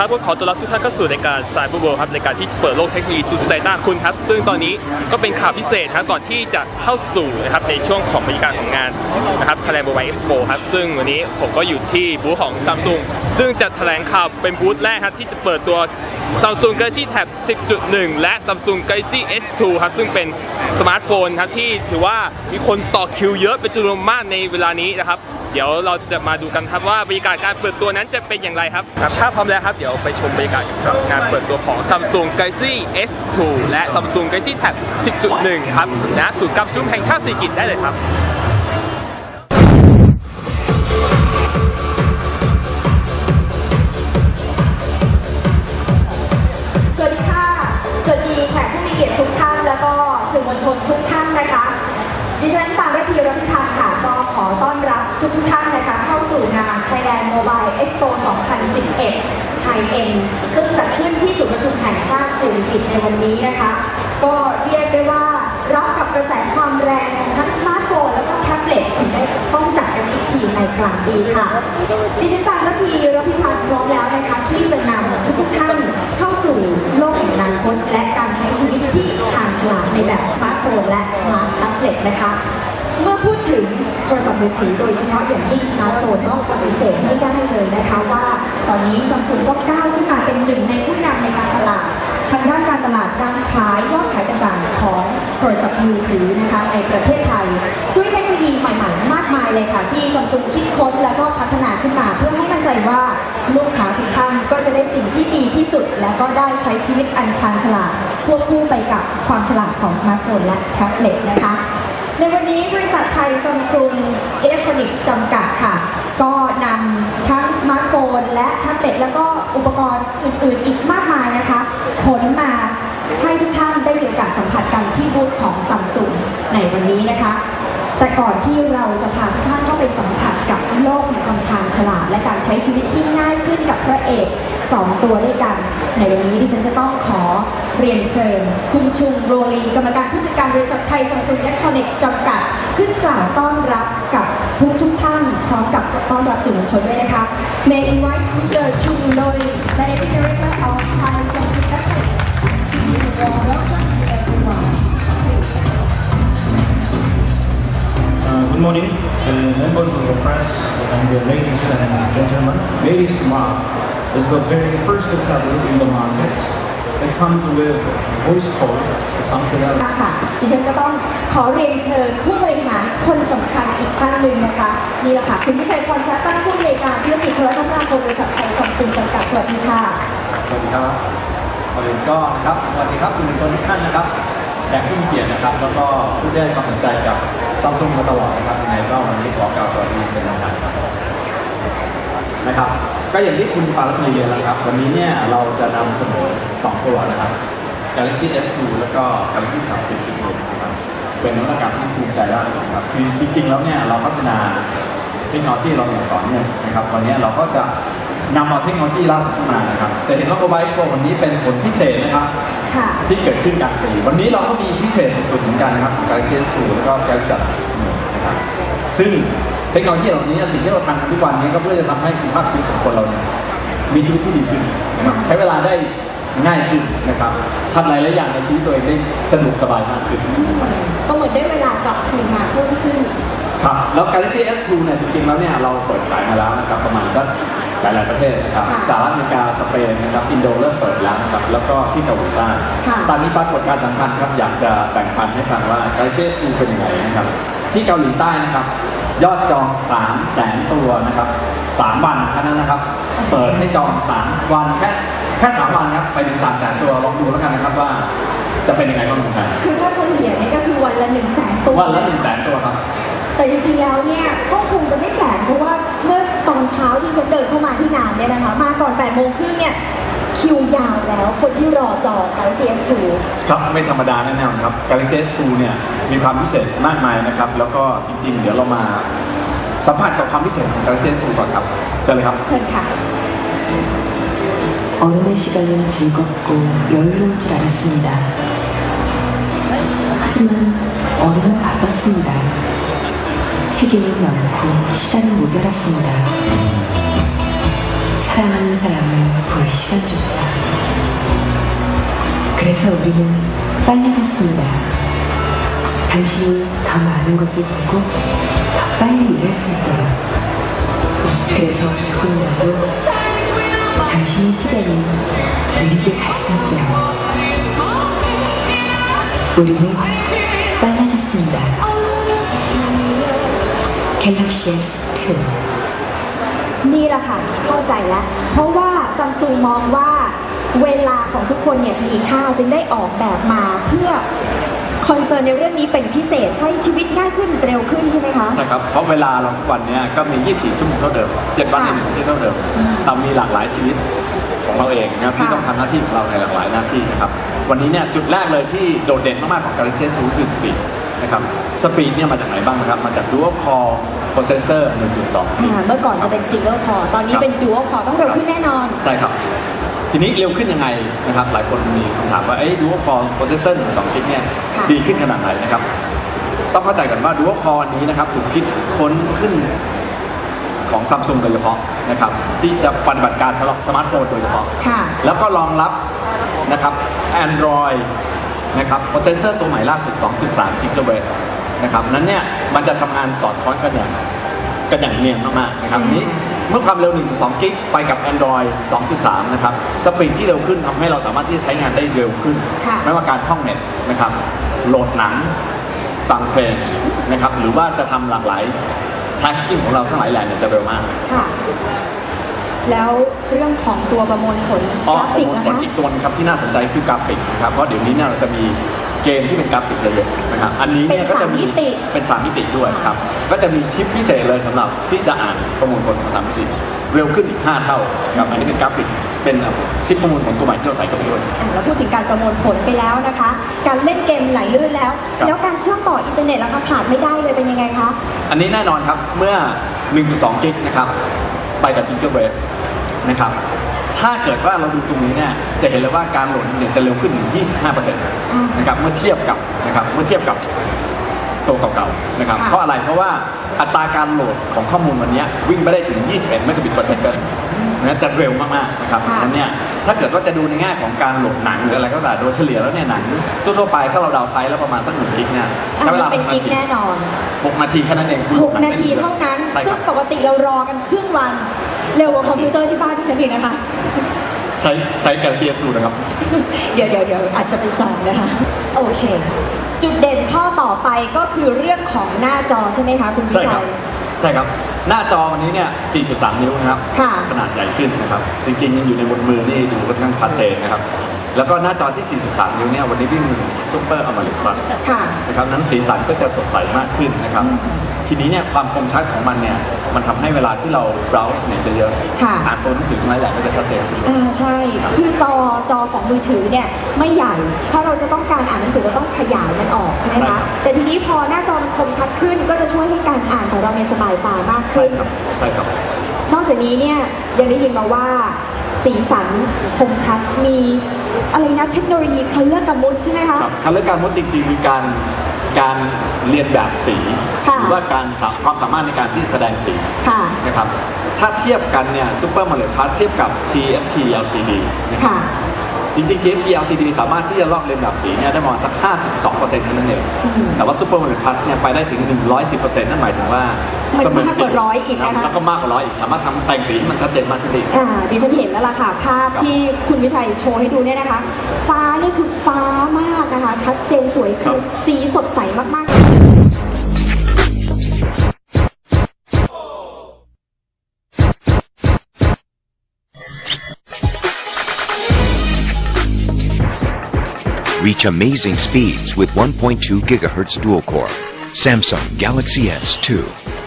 ครับก็ขอต้อนรับทุกท่านเข้าสู่ในการสายบูเวิร์ครับในการที่จะเปิดโลกเทคโนโลยีสู่สายตาคุณครับ ซึ่งตอนนี้ก็เป็นข่าวพิเศษครับก่อนที่จะเข้าสู่นะครับในช่วงของบรรยากาศของงานนะครับคาแลนโมบายเอ็กซ์โปครับ ซึ่งวันนี้ผมก็อยู่ที่บูธของซัมซุงซึ่งจะแถลงข่าวเป็นบูธแรกครับที่จะเปิดตัว Samsung Galaxy Tab 10.1 และ Samsung Galaxy S2 ครับซึ่งเป็นสมาร์ทโฟนครับที่ถือว่ามีคนต่อคิวเยอะเป็นจำนวนมากในเวลานี้นะครับเดี๋ยวเราจะมาดูกันครับว่าบรรยากาศการเปิดตัวนั้นจะเป็นอย่างไรครับครับถ้าพร้อมแล้วครับเดี๋ยวไปชมบรรยากาศกับงานเปิดตัวของ Samsung Galaxy S2 และ Samsung Galaxy Tab 10.1 ครับณศูนย์การประชุมแห่งชาติสิริกิติ์ได้เลยครับ Thailand Mobile Expo 2011 High End ซึ่งจัดขึ้นที่ศูนย์ประชุมแห่งชาติสิริกิติ์ในวันนี้นะคะ ก็เรียกได้ว่ารับกับกระแสความแรงของทั้งสมาร์ทโฟนแล้วก็แท็บเล็ตถึงได้ต้องจัดกันอีกทีในกลางปีค่ะ ดิฉันปางระพีรัตนพันธ์พร้อมแล้วนะคะที่จะนำทุกท่านเข้าสู่โลกแห่งอนาคตและการใช้ชีวิตที่ชาญฉลาดในแบบสมาร์ทโฟนและสมาร์ทแท็บเล็ตนะคะ เมื่อพูดถึง โทรศัพท์มือถือโดยเฉพาะอย่างยิ่งสมาร์ทโฟนต้องปฏิเสธไม่ได้เลยนะคะว่า ตอนนี้ซัมซุงก็ก้าวขึ้นมาเป็นหนึ่งในผู้นำในการตลาดทางด้านการตลาดการขายยอดขายต่างๆของโทรศัพท์มือถือนะคะในประเทศไทยด้วยเทคโนโลยีใหม่ๆมากมายเลยค่ะ ที่ซัมซุงคิดค้นแล้วก็พัฒนาขึ้นมาเพื่อให้มั่นใจว่าลูกค้าทุกท่านก็จะได้สิ่งที่ดีที่สุด แล้วก็ได้ใช้ชีวิตอันชาญฉลาดควบคู่ไปกับความฉลาดของสมาร์ทโฟนและแท็บเล็ตนะคะ ในวันนี้บริษัทไทยซัมซุง อิเล็กทรอนิกส์จำกัดค่ะ ก็นำทั้งสมาร์ทโฟน และแท็บเล็ตแล้วก็อุปกรณ์อื่น ๆ อีกมากมายนะคะขนมาให้ทุกท่านได้มีโอกาสสัมผัสกันที่บูธของซัมซุงในวันนี้นะคะ แต่ก่อนที่เราจะพาทุกท่านเข้าไปสัมผัสกับโลกแห่งความชาญฉลาดแลา ช้ชีวิตที่ง่ายขึ้นกับพระเอกสองตัวด้วยกัน ในวันนี้ดิฉันจะต้องขอเรียนเชิญ คุณชุงโรลีกรรมการผู้จัดการบริษัทไทยซัมซุงอิเล็กทรอนิกส์จำกัด ขึ้นกล่าวต้อนรับกับทุกทุกท่านพร้อมกับต้อนรับสื่อมวลชนด้วยนะคะ May invite Mr. Chung Lori Managing Director of Thai Samsung Electronics to give a Good morning, uh, members of the press and the ladies and gentlemen. Very smart is the very first tablet in the market. It comes with voice call functionality. ค่ะดิฉันก็ต้องขอเรียนเชิญผู้บริหารคนสำคัญอีกท่านหนึ่งนะคะนี่แหละค่ะคุณวิชัยพรแท้ตั้งผู้บริการธุรกิจโทรคมนาคมบริษัทไทยซัมซุงจำกัดสวัสดีค่ะสวัสดีครับก่อนอื่นก็นะครับสวัสดีครับสื่อมวลชนทุกท่านนะครับแขกผู้มีเกียรตินะครับ แล้วก็ผู้ได้ให้ความสนใจกับ ซัมซุงมาตลอดนะครับยังไงก็วันนี้ขอกล่าวสวัสดีเป็นทางการครับนะครับก็อย่างที่คุณปารัตนีเรียนแล้วครับ วันนี้เนี่ยเราจะนำเสนอสองตัวนะครับ Galaxy S2 แล้วก็ Galaxy 30นะครับเป็นนวัตกรรมที่ภูมิใจได้นะครับคือจริงๆแล้วเนี่ยเราพัฒนาเทคโนโลยีเราอย่างต่อเนื่องนะครับ วันนี้เราก็จะ นำเอาเทคโนโลยีล่าสุดมานะครับแต่เห็นว่าโมบายโฟนวันนี้เป็นผลพิเศษนะครับ ค่ะ ที่เกิดขึ้นกลางปีวันนี้เราก็มีพิเศษสุดๆเหมือนกันนะครับ Galaxy S2 แล้วก็ Galaxy 1นะครับซึ่งเทคโนโลยีเหล่านี้สิ่งที่เราทำกันทุกวันนี้ก็เพื่อจะทำให้คุณภาพชีวิตของคนเราเนี่ยมีชีวิตที่ดีขึ้นนะครับใช้เวลาได้ง่ายขึ้นนะครับทำหลายๆอย่างในชีวิตตัวเองได้สนุกสบายมากขึ้น ก็เหมือนได้เวลากลับคืนมาเพิ่มขึ้น ครับแล้ว Galaxy S2 เนี่ยจริงๆแล้วเนี่ยเราเปิดขายมาแล้วนะครับประมาณก็ หลาย ๆ ประเทศนะครับค่ะสหรัฐอเมริกาสเปนนะครับอินโดเริ่มเปิดแล้วนะครับแล้วก็ที่เกาหลีใต้ค่ะ ตอนนี้ปรากฏการณ์สำคัญครับอยากจะแบ่งปันให้ฟังว่า Galaxy S2 เป็นยังไงนะครับ ที่เกาหลีใต้นะครับ ยอดจอง3แสนตัวนะครับ3วันแค่นั้นนะครับ เปิดให้จอง3วันแค่แค่3วันครับไปถึง3แสนตัวลองดูแล้วกันนะครับว่าจะเป็นยังไงบ้างเหมือนกันคือถ้าเฉลี่ยเนี่ยก็คือวันละหนึ่งแสนตัว วันละ1แสนตัวครับ แต่จริงๆแล้วเนี่ยก็คงจะไม่แปลกเพราะว่าเมื่อตอนเช้าที่ฉันเดินเข้ามาที่งานเนี่ยนะคะ มาก่อน8โมงครึ่งเนี่ยคิวยาวแล้วคนที่รอจอง Galaxy S2 ครับไม่ธรรมดาแน่นอนครับ Galaxy S2 เนี่ยมีความพิเศษมากมายนะครับ แล้วก็จริงๆ เดี๋ยวเรามาสัมผัสกับความพิเศษของ Galaxy S2 ก่อนครับเชิญเลยครับ เชิญค่ะ 어른의 시간은 즐겁고 여유로울 줄 알았습니다. 하지만 어른은 바빴습니다. 책임은 많고 시간은 모자랐습니다. 사랑하는 사람을 볼 시간. 시간조차. 그래서 우리는 빨라졌습니다. 당신이 더 많은 것을 보고 더 빨리 수 있도록. 그래서 조금이라도 당신의 시간이 느리게 있도록. 우리는 빨라졌습니다. Galaxy S2 นี่แหละค่ะ เข้าใจแล้ว เพราะว่าซัมซุงมองว่าเวลาของทุกคนเนี่ยมีค่าจึงได้ออกแบบมาเพื่อคอนเซิร์นในเรื่องนี้เป็นพิเศษให้ชีวิตง่ายขึ้นเร็วขึ้นใช่ไหมคะ ใช่ครับ เพราะเวลาเราทุกวันนี้ก็มี 24 ชั่วโมงเท่าเดิม 7 วันในหนึ่งที่เท่าเดิมเรามีหลากหลายชีวิตของเราเองนะที่ต้องทำหน้าที่ของเราในหลากหลายหน้าที่นะครับ วันนี้เนี่ยจุดแรกเลยที่โดดเด่นมากๆของ Galaxy S2 คือสปีด นะครับสปีดเนี่ยมาจากไหนบ้างนะครับ มาจาก Dual Core Processor 1.2 อ่าเมื่อก่อนจะเป็นซิงเกิลคอร์ตอนนี้เป็นดู a l คอร์ต้องเร็วขึ้นแน่นอน ใช่ครับ ทีนี้เร็วขึ้นยังไงนะครับ หลายคนมีคำถามว่าเอ้ย Dual Core Processor 1.2 กิกเนี่ยค่ะ ดีขึ้นขนาดไหนนะครับ ต้องเข้าใจกันว่า Dual Core นี้นะครับถูกคิดค้นขึ้นของซัมซุงโดยเฉพาะนะครับ ที่จะปฏิบัติการสำหรับสมาร์ทโฟนโดยเฉพาะ ค่ะ แล้วก็รองรับนะครับ Android นะครับโปรเซสเซอร์ตัวใหม่ล่าสุด 2.3 GHz นะครับนั้นเนี่ยมันจะทำงานสอดคล้องกันอย่างกันอย่างเนียนมากๆนะครับนี้เมื่อความเร็ว 1.2 กิกไปกับ Android 2.3 นะครับ สปีดที่เร็วขึ้นทำให้เราสามารถที่จะใช้งานได้เร็วขึ้น ค่ะ ไม่ว่าการท่องเน็ตนะครับ โหลดหนัง ฟังเพลงนะครับ หรือว่าจะทำหลากหลาย tasking ของเราทั้งหลายแหล่เนี่ยจะเร็วมาก ค่ะ แล้วเรื่องของตัวประมวลผลอ๋อกราฟิกผมนะผลคะ อีกตัวหนึงครับที่น่าสนใจคือกราฟิกนะครับเพราะเดี๋ยวนี้เนี่ยเราจะมีเกมที่เป็นกราฟิกเลยนะครับอันนี้เนี่ยเป็นก็จะมีสามมิติ เป็นสามมิติด้วยครับก็จะมีชิปพิเศษเลยสำหรับที่จะอ่านประมวลผลของสามมิติเร็วขึ้นอีก5เท่าครับอันนี้เป็นกราฟิกเป็นชิปประมวลผลตัวใหม่ที่เราใส่เข้าไปด้วย อะเราพูดถึงการประมวลผลไปแล้วนะคะ การเล่นเกมไหลลื่นแล้ว ครับ แล้วการเชื่อมต่ออินเทอร์เน็ตแล้วคะขาดไม่ได้เลยเป็นยังไงคะ อันนี้แน่นอนครับเมื่อ 1.2 กิกนะครับ ไปกับ g ิ g a b a t นะครับ ถ้าเกิดว่าเราดูตรงนี้เนี่ยจะเห็นเลยว่าการโหลดอินเทอร์เน็ตจะเร็วขึ้นถึง 25%นะครับเมื่อเทียบกับนะครับเมื่อเทียบกับตัวเก่าๆนะครับค่ะเพราะอะไรเพราะว่าอัตราการโหลดของข้อมูลวันเนี้ยวิ่งไปได้ถึง 21เมกะบิตต่อเซกันนะจะเร็วมากๆนะครับค่ะนั้นเนี่ยถ้าเกิดว่าจะดูในแง่ของการโหลดหนังหรืออะไรก็ตามโดยเฉลี่ยแล้วเนี่ยหนังทั่วๆไปถ้าเราเดาไซส์แล้วประมาณสักหนึ่งกิกเนี่ยอะใช้เวมัลานเป็นหกกิ๊กนาทีแน่นอนหกนาทีแค่นั้นเอง6นาทีเท่านั้นใช่คซึ่รังบปกติเรารอกันครึ่งวัน เร็วกว่าคอมพิวเตอร์ที่บ้านที่ฉันอีกนะคะ ใช้ใช้แกลเซียทูนะครับ เดี๋ยวเดี๋ยวเดี๋ยวอาจจะไปจองนะคะ โอเค จุดเด่นข้อต่อไปก็คือเรื่องของหน้าจอใช่ไหมคะคุณวิใช่คชัรับยใช่ครับ หน้าจอวันนี้เนี่ย 4.3 นิ้วนะครับค่ะขนาดใหญ่ขึ้นนะครับ จริงๆยังอยู่ในบนมือนี่ดูค่อนข้างชัดเจนนะครับ แล้วก็หน้าจอที่ 4.3 นิ้วเนี่ยวันนี้วิ่งซูเปอร์อม l e d Plus ค่ะ นะครับนั้นสีสันก็จะสดใสมากขึ้นนะครับ ทีนี้เนี่ยความคมชัดของมันเนี่ยมันทำให้เวลาที่เราเบราว์เนี่ยจะเยอะค่ะ อ่านตัวหนังสือทั้งหลายแหล่ก็จะชัดเจนขึ้น อ่าใช่คือจอจอของมือถือเนี่ยไม่ใหญ่ ถ้าเราจะต้องการอ่านหนังสือเราต้องขยายมันออกใช่ไหมใช่ครัคะบ แต่ทีนี้พอหน้าจอมันคมชัดขึ้นก็จะช่วยให้การอ่านของเราเนี่ยสบายตามากใช่ขึ้น ครับใช่ครับ นอกจากนี้เนี่ยยังได้ยินมาว่าสีสันคมชัดมีอะไรนะเทคโนโลยีคัลเลอร์กัมมุดใช่ไหมคะ ครับการเลือกการมดจริงๆคือการการเรียนแบบสีค่ะ หรือว่าการสาความสามารถในการที่แสดงสีค่ะ นะครับถ้าเทียบกันเนี่ยซูเปอร์มาเลพัสเทียบกับ TFT LCD นะครับ ค่ะ จริงๆ TFT LCD สามารถที่จะลอกเลียนแบบสีเนี่ยได้ประมาณสัก 52%นั่นเองอืมแต่ว่าซูเปอร์มาเลพัสเนี่ยไปได้ถึง 110%นั่นหมายถึงว่ามันเสอมากกว่าร้อยอีกนะคะแล้วก็มากกว่าร้อยอีก สามารถทำแต่งสีให้มันชัดเจนมากขึ้นได้อีกอ่าดิฉันเห็นแล้วล่ะค่ะ ภาพที่คุณวิชัยโชว์ให้ดูเนี่ยนะคะ ฟ้านี่คือฟ้ามากนะคะ ชัดเจนสวยคือสีสดใสมากๆ Reach amazing speeds with 1.2 GHz dual core. Samsung Galaxy S2.